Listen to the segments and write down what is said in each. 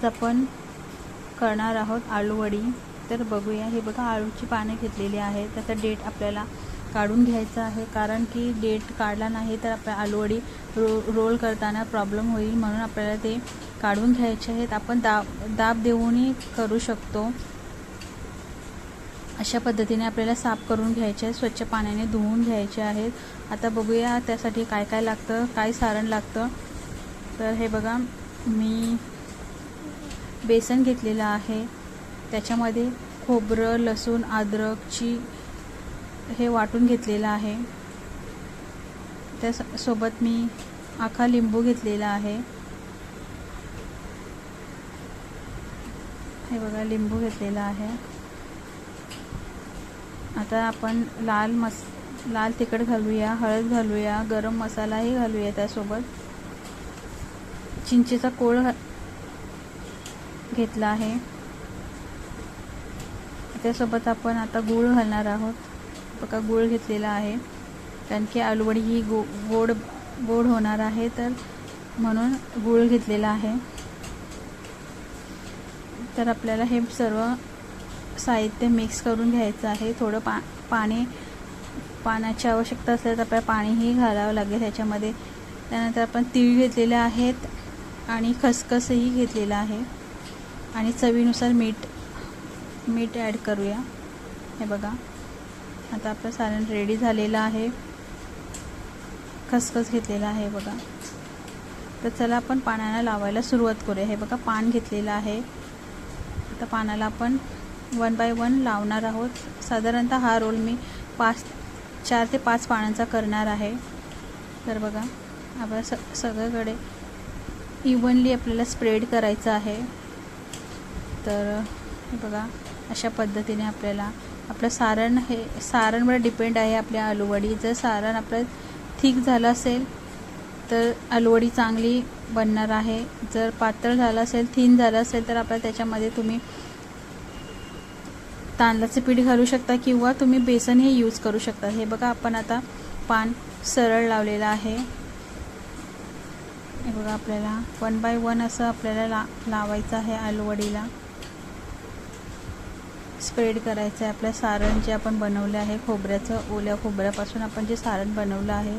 आज आपण करणार आहोत आळूवडी तर बघूया हे बघा आळूची पाने घेतलेली आहे त्याचा डेट आपल्याला काढून घ्यायचा आहे. कारण की डेट काढला नाही तर आपल्या आलूवडी रो रोल करताना प्रॉब्लेम होईल म्हणून आपल्याला ते काढून घ्यायचे आहेत. आपण दाब दाब देऊनही करू शकतो. अशा पद्धतीने आपल्याला साफ करून घ्यायचे आहे स्वच्छ पाण्याने धुवून घ्यायचे आहेत. आता बघूया त्यासाठी काय काय लागतं काय सारण लागतं. तर हे बघा मी बेसन घेतलेलं आहे. त्याच्यामध्ये खोबरं लसूण अद्रकची हे वाटून घेतलेलं आहे. त्या सोबत मी आखा लिंबू घेतलेला आहे. हे बघा लिंबू घेतलेला आहे. आता आपण लाल मस लाल तिखट घालूया हळद घालूया गरम मसालाही घालूया त्यासोबत. चिंचेचा कोळ घा घेतला आहे. त्यासोबत आपण आता गूळ घालणार आहोत. बघा गूळ घेतलेला आहे. कारण की आलूवडी ही गो गोड गोड होणार आहे तर म्हणून गूळ घेतलेला आहे. तर आपल्याला हे सर्व साहित्य मिक्स करून घ्यायचं आहे. थोडं पा पाणी पाण्याची आवश्यकता असल्यास आपल्याला पाणीही घालावं लागेल ह्याच्यामध्ये. त्यानंतर आपण तीळ घेतलेले आहेत आणि खसखसही घेतलेलं आहे. आणि चवीनुसार मीठ मीठ ॲड करूया. हे बघा. आता आपलं सारण रेडी झालेलं आहे. खसखस घेतलेला आहे बघा. तर चला आपण पाण्याला लावायला सुरुवात करूया. हे बघा पान घेतलेलं आहे. आता पानाला आपण वन बाय वन लावणार आहोत. साधारणतः हा रोल मी पाच चार ते पाच पानांचा करणार आहे. तर बघा आपल्या स सगळीकडे इवनली आपल्याला स्प्रेड करायचं आहे. तर बघा अशा पद्धतीने आपल्याला आपलं सारण हे सारणवर डिपेंड आहे आपल्या आलूवडी. जर सारण आपलं थिक झालं असेल तर आलूवडी चांगली बनणार आहे. जर पातळ झालं असेल थीन झालं असेल तर आपल्या त्याच्यामध्ये तुम्ही तांदळाचं पीठ घालू शकता किंवा तुम्ही बेसनही यूज करू शकता. हे बघा आपण आता पान सरळ लावलेलं आहे. हे बघा आपल्याला वन बाय वन असं आपल्याला ला लावायचं आहे आलूवडीला. स्प्रेड करायचं आहे आपल्या सारण जे आपण बनवलं आहे खोबऱ्याचं ओल्या खोबऱ्यापासून आपण जे सारण बनवलं आहे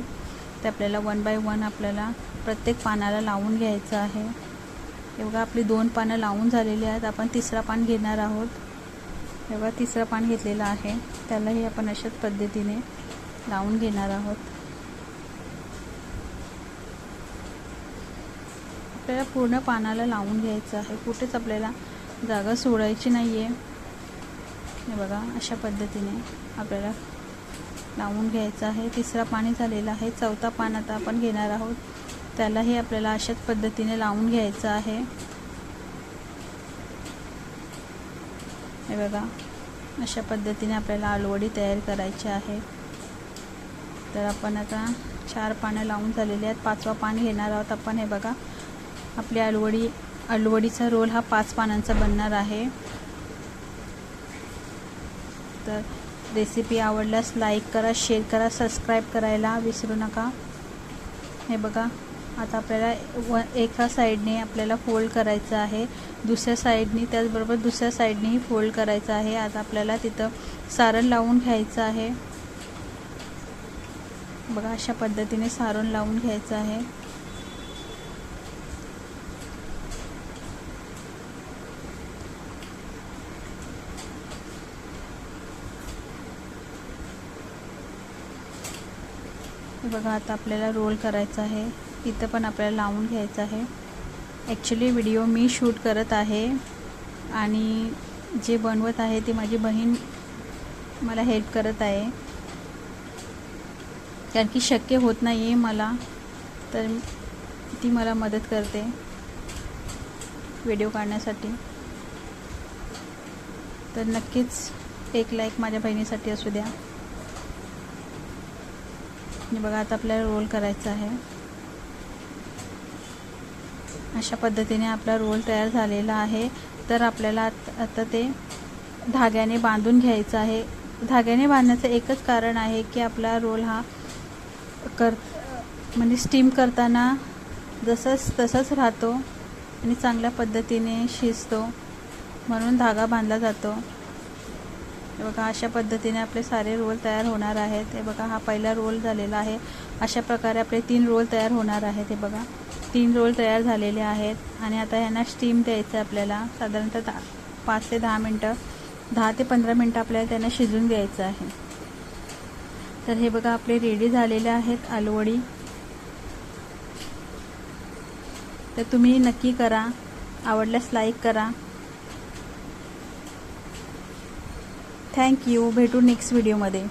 ते आपल्याला वन बाय वन आपल्याला प्रत्येक पानाला लावून घ्यायचं आहे. हे बघा आपली दोन पानं लावून झालेली आहेत. आपण तिसरा पान घेणार आहोत. हे बघा तिसरं पान घेतलेलं आहे. त्यालाही आपण अशाच पद्धतीने लावून घेणार आहोत. आपल्याला पूर्ण पानाला लावून घ्यायचं आहे. कुठेच आपल्याला जागा सोडायची नाही आहे हे बघा अशा पद्धतीने आपल्याला लावून घ्यायचं आहे. तिसरा पाणी झालेला आहे. चौथा पान आता आपण घेणार आहोत. त्यालाही आपल्याला अशाच पद्धतीने लावून घ्यायचं आहे. हे बघा अशा पद्धतीने आपल्याला आलवडी तयार करायची आहे. तर आपण आता चार पानं लावून झालेली आहेत. पाचवा पान घेणार आहोत आपण. हे बघा आपली अलवडी अलवडीचा रोल हा पाच पानांचा बनणार आहे. तर रेसिपी आवडल्यास लाईक करा शेअर करा सबस्क्राईब करायला विसरू नका. हे बघा आता आपल्याला व एका साईडने आपल्याला फोल्ड करायचं आहे. दुसऱ्या साईडनी त्याचबरोबर दुसऱ्या साईडनेही फोल्ड करायचं आहे. आता आपल्याला तिथं सारण लावून घ्यायचं आहे. बघा अशा पद्धतीने सारण लावून घ्यायचं आहे. बघा आता आपल्याला रोल करायचा आहे. इथं पण आपल्याला लावून घ्यायचं आहे. ॲक्च्युली व्हिडिओ मी शूट करत आहे. आणि जे बनवत आहे ती माझी बहीण मला हेल्प करत आहे. कारण की शक्य होत नाही आहे मला तर ती मला मदत करते व्हिडिओ काढण्यासाठी. तर नक्कीच एक लाईक माझ्या बहिणीसाठी असू द्या. बघा आता आपल्याला रोल करायचा आहे. अशा पद्धतीने आपला रोल तयार झालेला आहे. तर आपल्याला आता ते धाग्याने बांधून घ्यायचं आहे. धाग्याने बांधण्याचं एकच कारण आहे की आपला रोल हा कर म्हणजे स्टीम करताना जसंच तसंच राहतो आणि चांगल्या पद्धतीने शिजतो. म्हणून धागा बांधला जातो. हे बघा अशा पद्धतीने आपले सारे रोल तयार होणार आहेत. हे बघा हा पहिला रोल झालेला आहे. अशा प्रकारे आपले तीन रोल तयार होणार आहेत. हे बघा तीन रोल तयार झालेले आहेत. आणि आता ह्यांना स्टीम द्यायचं आहे आपल्याला. साधारणतः दहा पाच ते दहा मिनटं दहा ते पंधरा मिनटं आपल्याला त्यांना शिजून द्यायचं आहे. तर हे बघा आपले रेडी झालेले आहेत आलूवडी. तर तुम्ही नक्की करा. आवडल्यास लाईक करा. थँक्यू भेटू नेक्स्ट व्हिडिओमध्ये